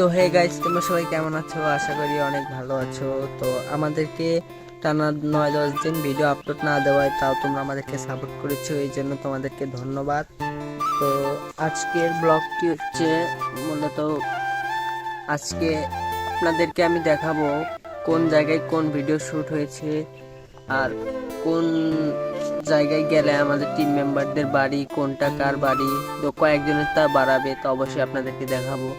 তো hey guys তোমরা সবাই কেমন আছো? আশা করি অনেক ভালো আছো। তো আমাদেরকে টানা নয়, দশ দিন ভিডিও আপলোড না দেওয়ায় তাও তোমরা আমাদেরকে সাপোর্ট করেছ, এই জন্য তোমাদেরকে ধন্যবাদ। তো আজকের ব্লগটি হচ্ছে মূলত আজকে আপনাদেরকে আমি দেখাবো কোন জায়গায় কোন ভিডিও শ্যুট হয়েছে আর কোন জায়গায় গেলে আমাদের টিম মেম্বারদের বাড়ি, কোনটা কার বাড়ি, তো কয়েকজনের তা বাড়াবে, তো অবশ্যই আপনাদেরকে দেখাবো।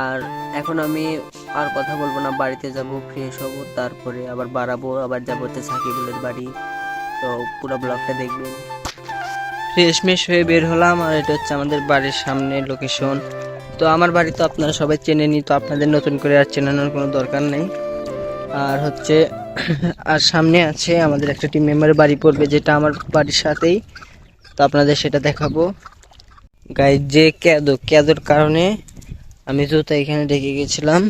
আর এখন আমি আর কথা বলব না, বাড়িতে যাব ফ্রেশ হব, তারপরে আবার বাড়াবো, আবার যাব হচ্ছে সাকিবুলের বাড়ি। তো পুরো ব্লগটা দেখবেন। ফ্রেশ মেশ হয়ে বের হলাম আর এটা হচ্ছে আমাদের বাড়ির সামনে লোকেশন তো আমার বাড়ি তো আপনারা সবাই চেনে নি তো আপনাদের নতুন করে আর চেনানোর কোনো দরকার নেই। আর হচ্ছে, আর সামনে আছে আমাদের একটা টিম মেম্বারের বাড়ি পড়বে, যেটা আমার বাড়ির সাথেই। তো আপনাদের সেটা দেখাবো। গাই যে ক্যাদো, ক্যাদোর কারণে আমি জুতা এখানে রেখে গেছিলাম।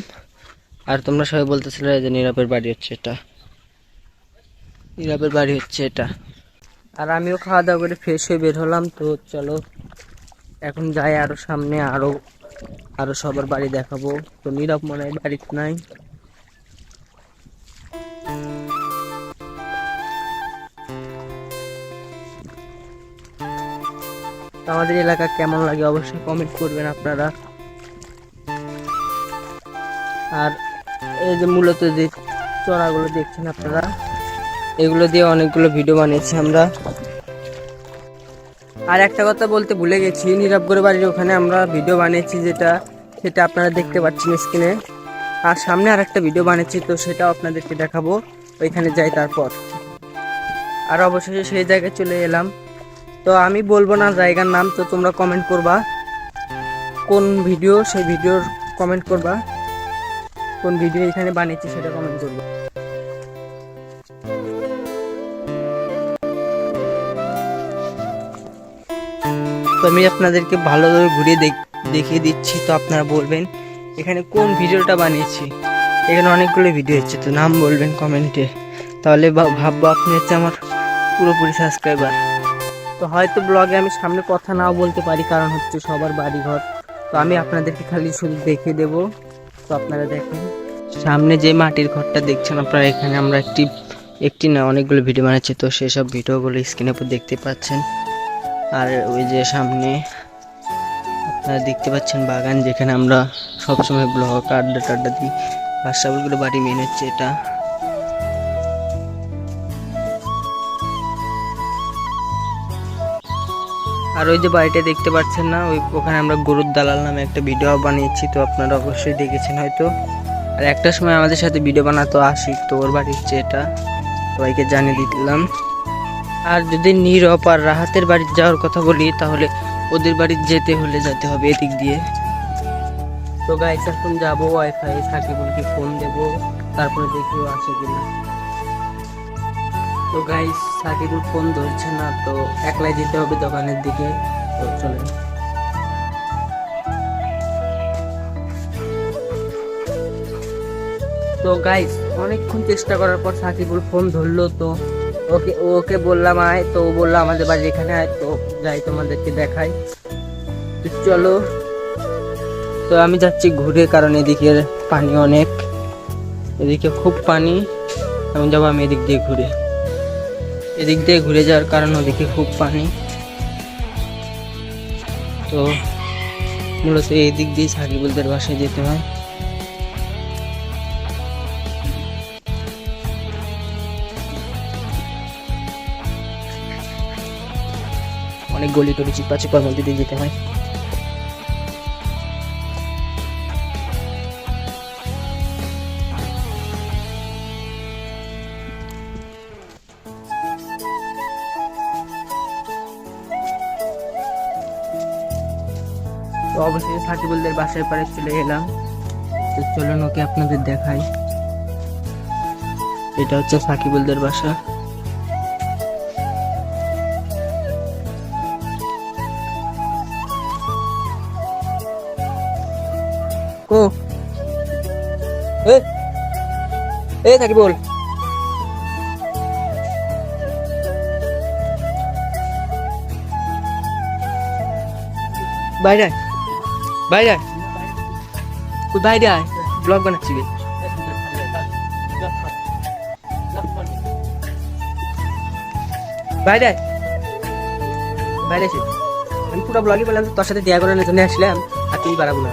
আর তোমরা সবাই বলতেছিলে যে নীরবের বাড়ি হচ্ছে এটা। নীরবের বাড়ি হচ্ছে এটা। আর আমিও খাওয়া দাওয়া করে ফ্রেশ হয়ে বের হলাম, তো চলো। এখন যাই আরও সামনে, আরও আরও সবার বাড়ি দেখাবো। তো নীরব মনে হয় বাড়িতে নাই। আমাদের এলাকা কেমন লাগে অবশ্যই কমেন্ট করবেন আপনারা। আর এই যে মূলত যে চড়াগুলো দেখছেন আপনারা, এগুলো দিয়ে অনেকগুলো ভিডিও বানিয়েছি আমরা। আর একটা কথা বলতে ভুলে গেছি নীরবগড় বাড়ির ওখানে আমরা ভিডিও বানিয়েছি যেটা, সেটা আপনারা দেখতে পাচ্ছেন স্ক্রিনে আর সামনে আর একটা ভিডিও বানিয়েছি, তো সেটাও আপনাদেরকে দেখাবো, ওইখানে যাই তারপর। আর অবশেষে সেই জায়গায় চলে এলাম। তো আমি বলব না জায়গার নাম, তো তোমরা কমেন্ট করবা। কোন ভিডিও সেই ভিডিওর কমেন্ট করবা। কোন ভিডিও এখানে বানিয়েছি সেটা কমেন্ট করব। তো আমি আপনাদেরকে ভালোভাবে ঘুরিয়ে দেখ- দেখিয়ে দিচ্ছি, তো আপনারা বলবেন, এখানে কোন ভিডিওটা বানিয়েছি? এখানে অনেকগুলো ভিডিও হচ্ছে, তো নাম বলবেন কমেন্টে তাহলে ভাববো আপনি হচ্ছে আমার পুরোপুরি সাবস্ক্রাইবার তো হয়তো ব্লগে আমি সামনে কথা নাও বলতে পারি, কারণ হচ্ছে সবার বাড়ি ঘর তো আমি আপনাদেরকে খালি শুধু দেখিয়ে দেবো। তো আপনারা দেখেন। সামনে যে মাটির ঘরটা দেখছেন আপনারা, এখানে আমরা একটি একটি না, অনেকগুলো ভিডিও বানাচ্ছি। তো সেসব ভিডিওগুলো স্ক্রিনের উপর দেখতে পাচ্ছেন। আর ওই যে সামনে আপনারা দেখতে পাচ্ছেন বাগান, যেখানে আমরা সবসময় ব্লগ, আড্ডা টাড্ডা দিই। বাসাগুলো বাড়ি মেন হচ্ছে এটা। আর ওই যে বাড়িটা দেখতে পাচ্ছেন না, ওই ওখানে আমরা গরুর দালাল নামে একটা ভিডিও বানিয়েছি, তো আপনারা অবশ্যই দেখেছেন হয়তো। আর একটা সময় আমাদের সাথে ভিডিও বানাতো আশিক, তো ওর বাড়ি হচ্ছে এটা, সবাইকে জানিয়ে দিলাম। আর যদি নীরব আর রাহাতের বাড়ি যাওয়ার কথা বলি, তাহলে ওদের বাড়ি যেতে হলে যেতে হবে এদিক দিয়ে। তো গাইস এখন যাব ওয়াইফাই সাকিবুলকে ফোন দেব, তারপরে দেখি ও আসে কিনা। তো গাইস সাকিবুল ফোন ধরছে না, তো একলাই যেতে হবে দোকানের দিকে। তো চলেন। তো গাইস অনেকক্ষণ চেষ্টা করার পর সাকিবুল ফোন ধরলো তো ওকে ওকে বললাম, আয়। তো ও বলল, আমাদের বাড়ি এখানে আয়। তো যাই, তোমাদেরকে দেখাই। তো চলো। তো আমি যাচ্ছি ঘুরে, কারণ এদিকে পানি অনেক। এদিকে খুব পানি। আমি যাব আমি এদিক দিয়ে ঘুরে। এদিক দিয়ে ঘুরে যাওয়ার কারণ ওদিকে খুব পানি। তো মূলত এই দিক দিয়ে সাকিবুলদের বাসায় যেতে হয়। অনেক গলি টলি চিপা চিপার মধ্যে দিয়ে যেতে হয়। তো অবশেষে সাকিবুলদের বাসায় পারে চলে এলাম। তো চলুন ওকে আপনাদের দেখাই। এটা হচ্ছে সাকিবুলদের বাসা। এ এ সাকিবুল বাইরে বাইরে বাইরে আয়। ব্লগ বানাচ্ছি। বাইরে। বাইরে আমি পুরো ব্লগই বললাম, তোর সাথে দেয়া করানোর জন্য আসলাম, আর তুই বাড়াবো না।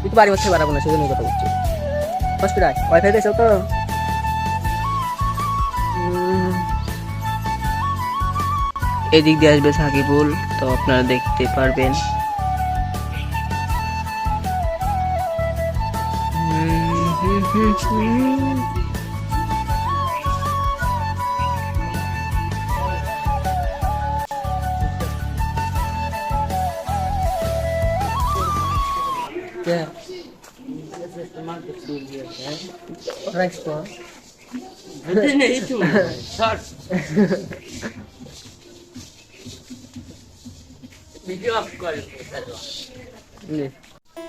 তুই তো বাড়ি বসে বাড়াবো না সেজন্য কথা বলছি। হসপিটাল ওয়াইফাই পেয়েছ তো? এদিক দিয়ে আসবে সাকিবুল, তো আপনারা দেখতে পারবেন।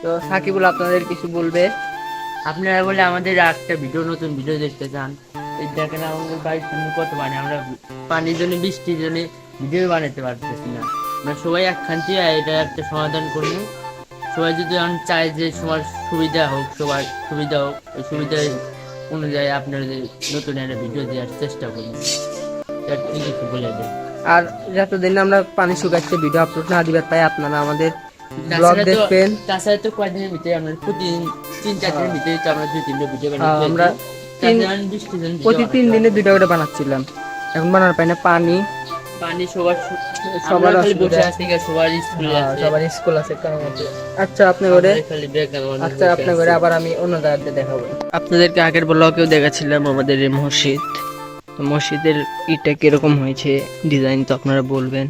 তো সাকিবুল আপনাদের কিছু বলবে? আপনারা বলে আমাদের একটা ভিডিও নতুন ভিডিও দেখতে চান। এই দেখেন আমাদের বাড়ির সামনে কত পানি আমরা পানির জন্য বৃষ্টির জন্য ভিডিও বানাতে পারতেছি না। আমরা সবাই একখানটি এটা একটা সমাধান করব। সবাই যদি চায় যে সবার সুবিধা হোক সবার সুবিধা হোক ওই সুবিধা অনুযায়ী আপনারা যে নতুন একটা ভিডিও দেওয়ার চেষ্টা করুন কিছু বলে দেন। আর যতদিন আমরা পানি শুকাচ্ছে ভিডিও আপলোড না দিবার পাই আপনারা আমাদের ব্লগ দেখবেন। তাছাড়া তো কয়েকদিনের ভিতরে আমরা প্রতিদিন তিন চার দিনের ভিতরে তো আমরা দুই তিনটা ভিডিও হ্যাঁ, বানাই আমরা প্রতি তিন দিনে দুইটা করে বানাচ্ছিলাম। এখন বানানোর পাই না পানি পানি সবার সবার সবার খালি অসুবিধা। বসে আছি সবার স্কুল হ্যাঁ, আছে। সবার স্কুল আছে কারণ আচ্ছা আচ্ছা আপনার ঘরে আবার আমি অন্য জায়গাতে দেখাবো। আপনাদেরকে আগের ব্লগেও দেখাচ্ছিলাম আমাদের এই মসজিদ। তো মসজিদের ইটা কীরকম হয়েছে ডিজাইন তো আপনারা বলবেন।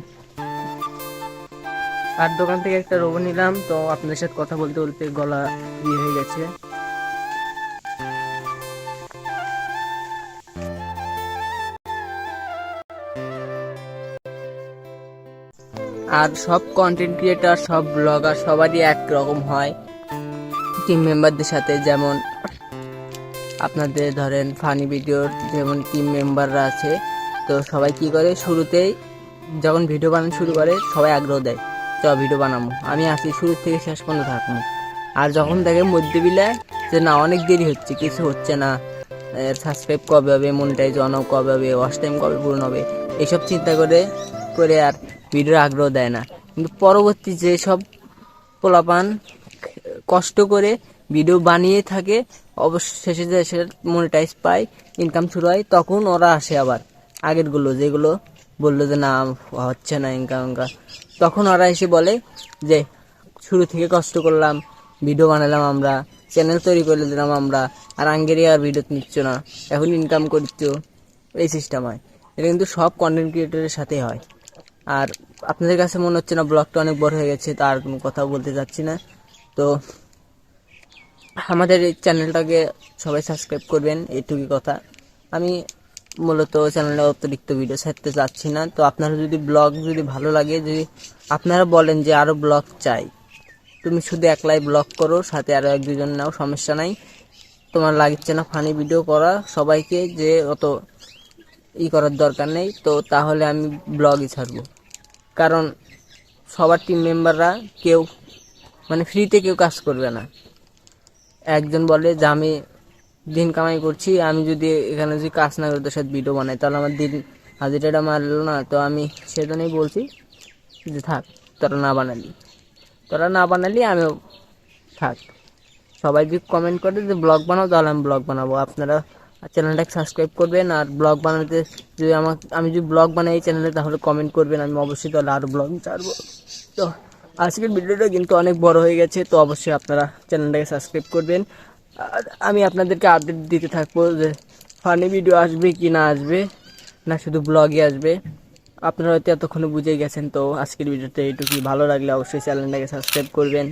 আর দোকান থেকে একটা রোবো নিলাম তো আপনাদের সাথে কথা বলতে বলতে গলা ইয়ে হয়ে গেছে। আর সব কন্টেন্ট ক্রিয়েটার সব ব্লগার সবারই এক রকম হয়। টিম মেম্বারদের সাথে যেমন আপনাদের ধরেন ফানি ভিডিওর যেমন টিম মেম্বাররা আছে, তো সবাই কি করে? শুরুতেই যখন ভিডিও বানানো শুরু করে, সবাই আগ্রহ দেয় চ ভিডিও বানাবো। আমি আসি, শুরু থেকে শেষ পর্যন্ত থাকব। আর যখন দেখে মধ্যে বিলায় যে, না, অনেক দেরি হচ্ছে, কিছু হচ্ছে না সাবস্ক্রাইব কবে হবে মনিটাইজ অন কবে হবে ওয়াশ টাইম কবে পূরণ হবে? এইসব চিন্তা করে করে আর ভিডিওর আগ্রহ দেয় না। কিন্তু পরবর্তী যেসব পোলাপান কষ্ট করে ভিডিও বানিয়ে থাকে অবশ্য শেষে যে সে মনিটাইজ পায় ইনকাম শুরু হয়, তখন ওরা আসে আবার আগেরগুলো, যেগুলো বলল যে না, হচ্ছে না ইনকাম তখন ওরা এসে বলে যে, শুরু থেকে কষ্ট করলাম, ভিডিও বানালাম আমরা চ্যানেল তৈরি করে দিলাম আমরা, আর আঙ্গেরি আর ভিডিও নিচ্ছ না, এখন ইনকাম করছ। এই সিস্টেম হয়। এটা কিন্তু সব কন্টেন্ট ক্রিয়েটরের সাথেই হয়। আর আপনাদের কাছে মনে হচ্ছে না ব্লগটা অনেক বড় হয়ে গেছে, তার কোনো কথা বলতে চাচ্ছি না। তো আমাদের এই চ্যানেলটাকে সবাই সাবস্ক্রাইব করবেন এইটুকুই কথা। আমি মূলত চ্যানেলে অতিরিক্ত ভিডিও ছাড়তে চাচ্ছি না। তো আপনারা যদি ব্লগ যদি ভালো লাগে, যদি আপনারা বলেন যে আরও ব্লগ চাই, তুমি শুধু একলাই ব্লগ করো, সাথে আরও এক দুজন নাও, সমস্যা নাই। তোমার লাগছে না ফানি ভিডিও করা, সবাইকে যে অত ই করার দরকার নেই, তো তাহলে আমি ব্লগই ছাড়বো। কারণ সবার টিম মেম্বাররা কেউ মানে ফ্রিতে কেউ কাজ করবে না। একজন বলে, যে আমি দিন কামাই করছি, আমি যদি এখানে যদি কাজ না করি, তোর সাথে ভিডিও বানাই, তাহলে আমার দিন হাজিরাটা মারলো না। তো আমি সেজন্যই বলছি যে, থাক, তোরা না বানালি। তোরা না বানালি, আমিও থাক। সবাই যদি কমেন্ট করে যে, ব্লগ বানাও, তাহলে আমি ব্লগ বানাবো। আপনারা চ্যানেলটাকে সাবস্ক্রাইব করবেন আর ব্লগ বানাতে যদি আমার, আমি যদি ব্লগ বানাই এই চ্যানেলে তাহলে কমেন্ট করবেন। আমি অবশ্যই তাহলে আরও ব্লগ ছাড়বো। তো আজকের ভিডিওটা কিন্তু অনেক বড় হয়ে গেছে, তো অবশ্যই আপনারা চ্যানেলটাকে সাবস্ক্রাইব করবেন। আর আমি আপনাদেরকে আপডেট দিতে থাকব যে ফানি ভিডিও আসবে কি না আসবে, না শুধু ব্লগই আসবে। আপনারা হয়তো এতক্ষণে বুঝে গেছেন, তো আজকের ভিডিওটা এইটুকুই। ভালো লাগলে অবশ্যই চ্যানেলটাকে সাবস্ক্রাইব করবেন।